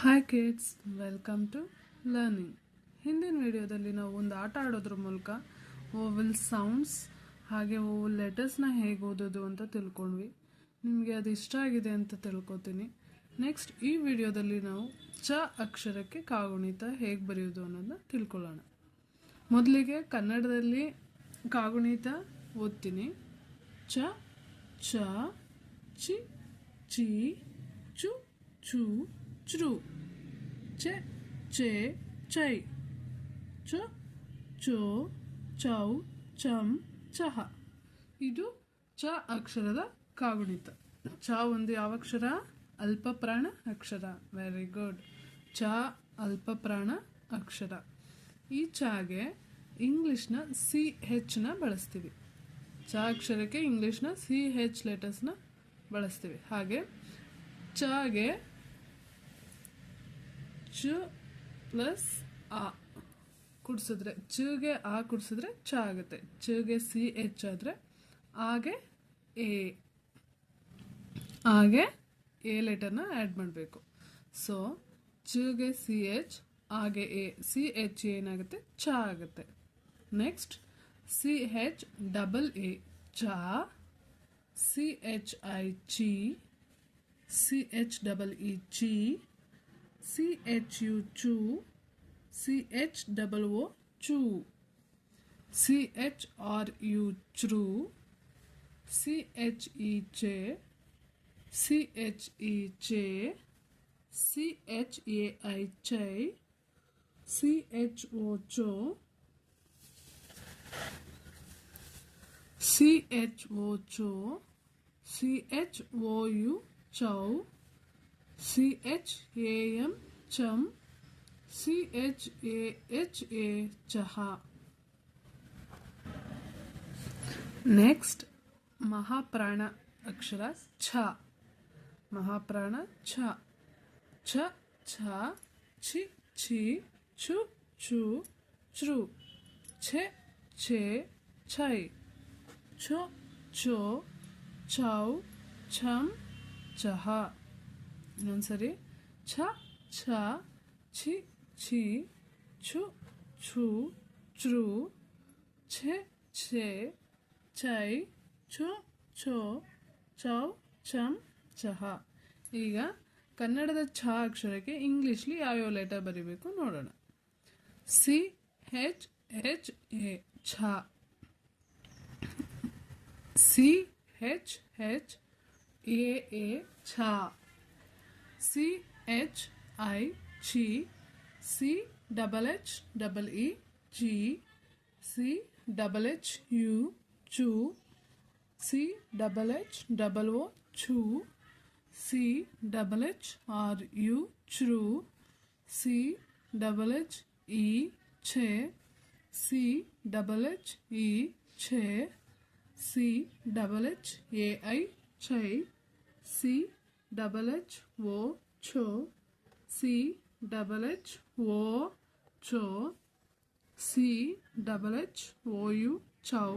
Hi kids welcome to learning ಹಿಂದಿನ ವಿಡಿಯೋದಲ್ಲಿ ನಾವು ಒಂದು ಆಟ ಆಡೋದ್ರ ಮೂಲಕ ಓವಲ್ ಸೌಂಡ್ಸ್ ಹಾಗೆ ಓವಲ್ ಲೆಟರ್ಸ್ನ ಹೇಗೆ ಓದೋದು ಅಂತ ತಿಳ್ಕೊಂಡ್ವಿ. ನಿಮಗೆ ಅದು ಇಷ್ಟ ಆಗಿದೆ ಅಂತ ತಿಳ್ಕೊತೀನಿ. ನೆಕ್ಸ್ಟ್ ಈ ವಿಡಿಯೋದಲ್ಲಿ ನಾವು ಚ ಅಕ್ಷರಕ್ಕೆ ಕಾಗುಣಿತ ಹೇಗೆ ಬರೆಯೋದು ಅನ್ನೋದನ್ನ ತಿಳ್ಕೊಳ್ಳೋಣ. ಮೊದಲಿಗೆ ಕನ್ನಡದಲ್ಲಿ ಕಾಗುಣಿತ ಓದ್ತೀನಿ. ಚ ಚ, ಚಿ ಚಿ, ಚು ಚು ಚ್ರು ಚೆ ಚೆ ಚೈ ಚ ಚೋ ಚೌ ಚಂ ಚಹ ಇದು ಚ ಅಕ್ಷರದ ಕಾಗುಣಿತ ಚ ಒಂದು ಯಾವ ಅಕ್ಷರ ಅಲ್ಪ ಪ್ರಾಣ ಅಕ್ಷರ ವೆರಿ ಗುಡ್ ಚ ಅಲ್ಪ ಪ್ರಾಣ ಅಕ್ಷರ ಈ ಚಾಗೆ ಇಂಗ್ಲೀಷ್ನ ಸಿ ಹೆಚ್ನ ಬಳಸ್ತೀವಿ. ಚ ಅಕ್ಷರಕ್ಕೆ ಇಂಗ್ಲೀಷ್ನ ಸಿ ಹೆಚ್ ಲೆಟರ್ಸ್ನ ಬಳಸ್ತೀವಿ. ಹಾಗೆ ಚಾಗೆ ಚ ಪ್ಲಸ್ ಆ ಕುಡಿಸಿದ್ರೆ, ಚಗೆ ಆ ಕುಡಿಸಿದ್ರೆ ಚ ಆಗುತ್ತೆ. ಚಗೆ ಸಿ ಎಚ್ ಆದರೆ ಆಗೆ ಎ. ಹಾಗೆ ಎ ಲೆಟರ್ನ ಆ್ಯಡ್ ಮಾಡಬೇಕು. ಸೊ ಚಗೆ ಸಿ ಎಚ್, ಹಾಗೆ ಎ. ಸಿ ಎಚ್ ಏನಾಗುತ್ತೆ? ಚ ಆಗುತ್ತೆ. Next C H double A. ಚ, ಸಿ ಎಚ್ ಐ ಚಿ, ಸಿ ಎಚ್ ಡಬಲ್ ಇ ಚಿ CHU2 CHOO2 CHRU3 CHEJ CHEJ CHAIJ CHOCHO CHOCHO CHOU CHOW H R U ಚ್ರು C H E ಚೆ C H E ಚೆ C H A I ಚೈ C H O ಚೋ C H O ಚೋ C H O U ಚೌ C H ಛ ಛ ಛ ಛ, ಛಿ ಛಿ, ಛು ಛು ಛೆ ಛೆ, ಛೈ, ಛೊ, ಛೋ, ಛೌ, ಛಂ ಇನ್ನೊಂದ್ಸರಿ ಛ ಛ ಛಿ ಛಿ ಛು ಛು ಚ್ರು ಛೆ ಛೆ ಚೈ ಛು ಛೋ ಚೌ ಚಂ ಚಹ ಈಗ ಕನ್ನಡದ ಛ ಅಕ್ಷರಕ್ಕೆ ಇಂಗ್ಲೀಷ್ಲಿ ಯಾವ್ಯಾವ ಲೆಟರ್ ಬರಿಬೇಕು ನೋಡೋಣ. ಸಿ, ಹೆಚ್ ಹೆಚ್, ಎ, ಛ. C, H H, A A, ಛ. C H I chi C double H double E G C double H U ಚು C double H double O Chhu C double H R U ಚ್ರು C double H E ಛೆ C double H E ಛೆ C double H A I Chai C double H O ಛೋ C double H O ಛೋ C double H O U chow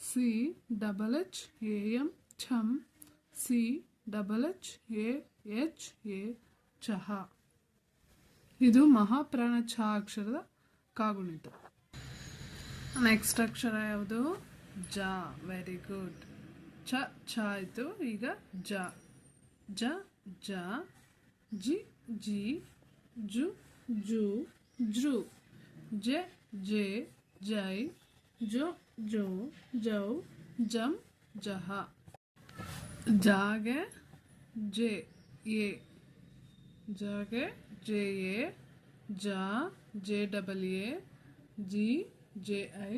C double H A M ಛಂ C double H A H A ಚಹ ಇದು ಮಹಾಪ್ರಾಣ ಛ ಅಕ್ಷರದ ಕಾಗುಣಿತ. Next ಅಕ್ಷರ ಯಾವುದು? ಜ. Very good ಛ ಛ ಆಯಿತು. ಈಗ ಜ. ಜ ಜ ಜಿ ಜಿ ಜು ಜು ಜೃ ಜೆ ಜೆ ಜೈ ಜೊ ಜೋ ಜೌ ಜಂ ಜಹ ಜಾಗೆ ಜೆ ಎ ಜಾಗೆ ಜೆ ಎ ಜ ಜೆ ಡಬಲ್ ಎ ಜಿ ಜೆ ಐ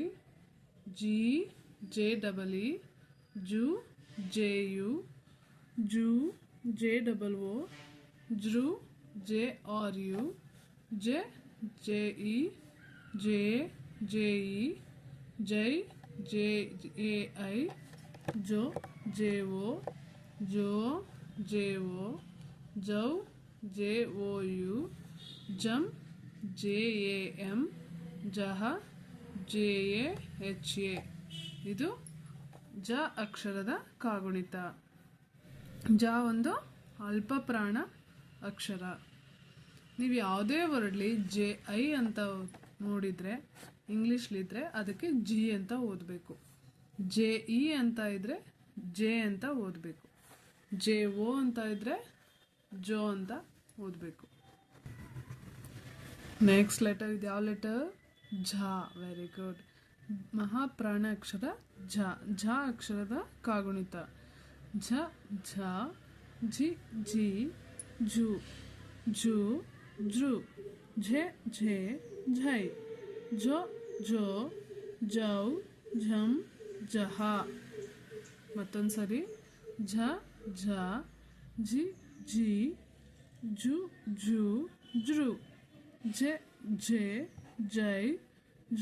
ಜಿ ಜೆ ಡಬಲ್ ಇ ಜು ಜೆ ಯು ಜು J double O ಜೃ J R U, J J E, J J E, Jai, J, A I, ಜೋ, ಜೆ ಓ, ಜೋ, J O, ಜೌ, J O U ಜಮ್ J A M, ಜಹ, J A H A. ಇದು ಜ ಅಕ್ಷರದ ಕಾಗುಣಿತ. ಜ ಒಂದು ಅಲ್ಪ ಪ್ರಾಣ ಅಕ್ಷರ. ನೀವು ಯಾವುದೇ ವರ್ಡ್ಲಿ ಜೆ, ಐ ಅಂತ ನೋಡಿದರೆ ಇಂಗ್ಲೀಷ್ಲಿದ್ರೆ ಅದಕ್ಕೆ ಜಿ ಅಂತ ಓದಬೇಕು. ಜೆ, ಇ ಅಂತ ಇದ್ದರೆ ಜೆ ಅಂತ ಓದಬೇಕು. ಜೆ, ಓ ಅಂತ ಇದ್ದರೆ ಜೋ ಅಂತ ಓದಬೇಕು. ನೆಕ್ಸ್ಟ್ ಲೆಟರ್ ಇದು ಯಾವ ಲೆಟರ್ ಝ. ವೆರಿ ಗುಡ್ ಮಹಾಪ್ರಾಣ ಅಕ್ಷರ ಝ. ಝ ಅಕ್ಷರದ ಕಾಗುಣಿತ. ಝ ಝ ಝಿ ಝಿ ಝು ಝು ಝೃ ಝೆ ಝೆ ಝೈ ಝೊ ಝೋ ಝೌ ಝಂ ಜಹ ಮತ್ತೊಂದು ಸರಿ ಝ ಝ ಝಿ ಝಿ ಝು ಝು ಝೃ ಝೆ ಝೆ ಜೈ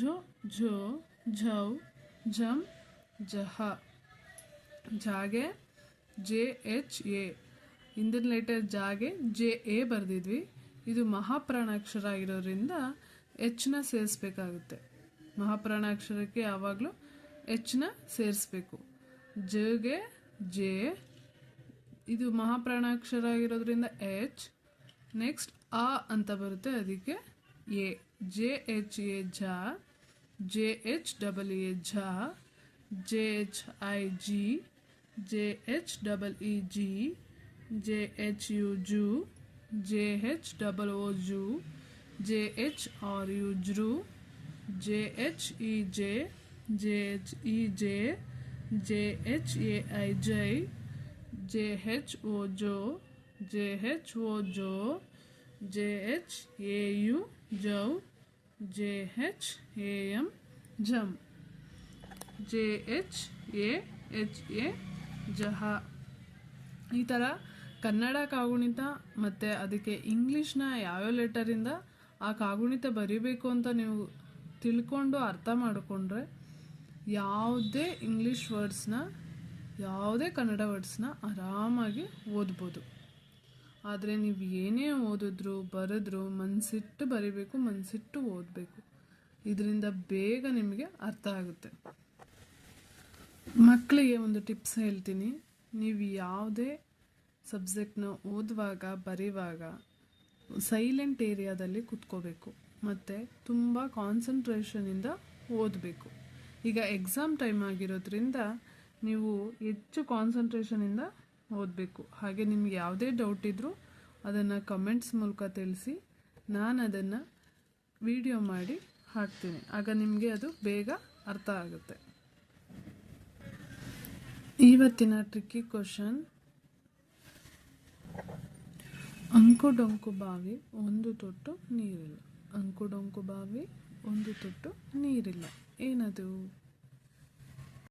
ಝೊ ಝೋ ಝೌ ಝಂ ಜಹ ಜಾಗೆ ಜೆ ಎಚ್ ಎ. ಹಿಂದಿನ ಲೆಟರ್ ಜಾಗೆ ಜೆ ಎ ಬರೆದಿದ್ವಿ. ಇದು ಮಹಾಪ್ರಾಣಾಕ್ಷರ ಆಗಿರೋದ್ರಿಂದ ಎಚ್ನ ಸೇರಿಸ್ಬೇಕಾಗುತ್ತೆ. ಮಹಾಪ್ರಾಣಾಕ್ಷರಕ್ಕೆ ಯಾವಾಗಲೂ ಎಚ್ನ ಸೇರಿಸ್ಬೇಕು. ಜಗೆ ಜೆ. ಇದು ಮಹಾಪ್ರಾಣಾಕ್ಷರ ಆಗಿರೋದ್ರಿಂದ ಎಚ್. ನೆಕ್ಸ್ಟ್ ಆ ಅಂತ ಬರುತ್ತೆ ಅದಕ್ಕೆ ಎ. ಜೆ ಎಚ್ ಎ ಝ. ಜೆ ಎಚ್ ಡಬಲ್ ಎ ಝ. ಜೆ ಎಚ್ ಐ ಜಿ. ಜೆ ಎಚ್ ಡಬಲ್ ಇ ಜಿ ಜೆ ಎಚ್ ಯು ಜು ಜೆ ಎಚ್ ಡಬಲ್ ಓ ಜು ಜೆ ಎಚ್ ಆರ್ ಯು ಜ್ರು J H E J J H E J J H A I ಜೈ J H O ಜೋ J H O ಜೋ J H A U ಜೌ J H A M gym J H A H A ಜಹ. ಈ ಥರ ಕನ್ನಡ ಕಾಗುಣಿತ ಮತ್ತು ಅದಕ್ಕೆ ಇಂಗ್ಲೀಷ್ನ ಯಾವ್ಯಾವ ಲೆಟರಿಂದ ಆ ಕಾಗುಣಿತ ಬರೀಬೇಕು ಅಂತ ನೀವು ತಿಳ್ಕೊಂಡು ಅರ್ಥ ಮಾಡಿಕೊಂಡ್ರೆ ಯಾವುದೇ ಇಂಗ್ಲೀಷ್ ವರ್ಡ್ಸ್ನ, ಯಾವುದೇ ಕನ್ನಡ ವರ್ಡ್ಸ್ನ ಆರಾಮಾಗಿ ಓದ್ಬೋದು. ಆದರೆ ನೀವು ಏನೇ ಓದಿದ್ರು, ಬರೆದ್ರು, ಮನಸಿಟ್ಟು ಬರಿಬೇಕು, ಮನಸಿಟ್ಟು ಓದಬೇಕು. ಇದರಿಂದ ಬೇಗ ನಿಮಗೆ ಅರ್ಥ ಆಗುತ್ತೆ. ಮಕ್ಕಳಿಗೆ ಒಂದು ಟಿಪ್ಸ್ ಹೇಳ್ತೀನಿ. ನೀವು ಯಾವುದೇ ಸಬ್ಜೆಕ್ಟ್ನ ಓದುವಾಗ ಬರೆಯುವಾಗ ಸೈಲೆಂಟ್ ಏರಿಯಾದಲ್ಲಿ ಕುತ್ಕೋಬೇಕು. ಮತ್ತು ತುಂಬ ಕಾನ್ಸಂಟ್ರೇಷನಿಂದ ಓದಬೇಕು. ಈಗ ಎಕ್ಸಾಮ್ ಟೈಮ್ ಆಗಿರೋದ್ರಿಂದ ನೀವು ಹೆಚ್ಚು ಕಾನ್ಸಂಟ್ರೇಷನಿಂದ ಓದಬೇಕು. ಹಾಗೆ ನಿಮ್ಗೆ ಯಾವುದೇ ಡೌಟ್ ಇದ್ದರೂ ಅದನ್ನು ಕಮೆಂಟ್ಸ್ ಮೂಲಕ ತಿಳಿಸಿ, ನಾನು ಅದನ್ನು ವಿಡಿಯೋ ಮಾಡಿ ಹಾಕ್ತೀನಿ. ಆಗ ನಿಮಗೆ ಅದು ಬೇಗ ಅರ್ಥ ಆಗುತ್ತೆ. ಇವತ್ತಿನ ಟ್ರಿಕ್ಕಿ ಕ್ವಶನ್ ಅಂಕು ಡೊಂಕು ಬಾವಿ, ಒಂದು ತೊಟ್ಟು ನೀರಿಲ್ಲ. ಅಂಕು ಡೊಂಕು ಬಾವಿ, ಒಂದು ತೊಟ್ಟು ನೀರಿಲ್ಲ. ಏನದು?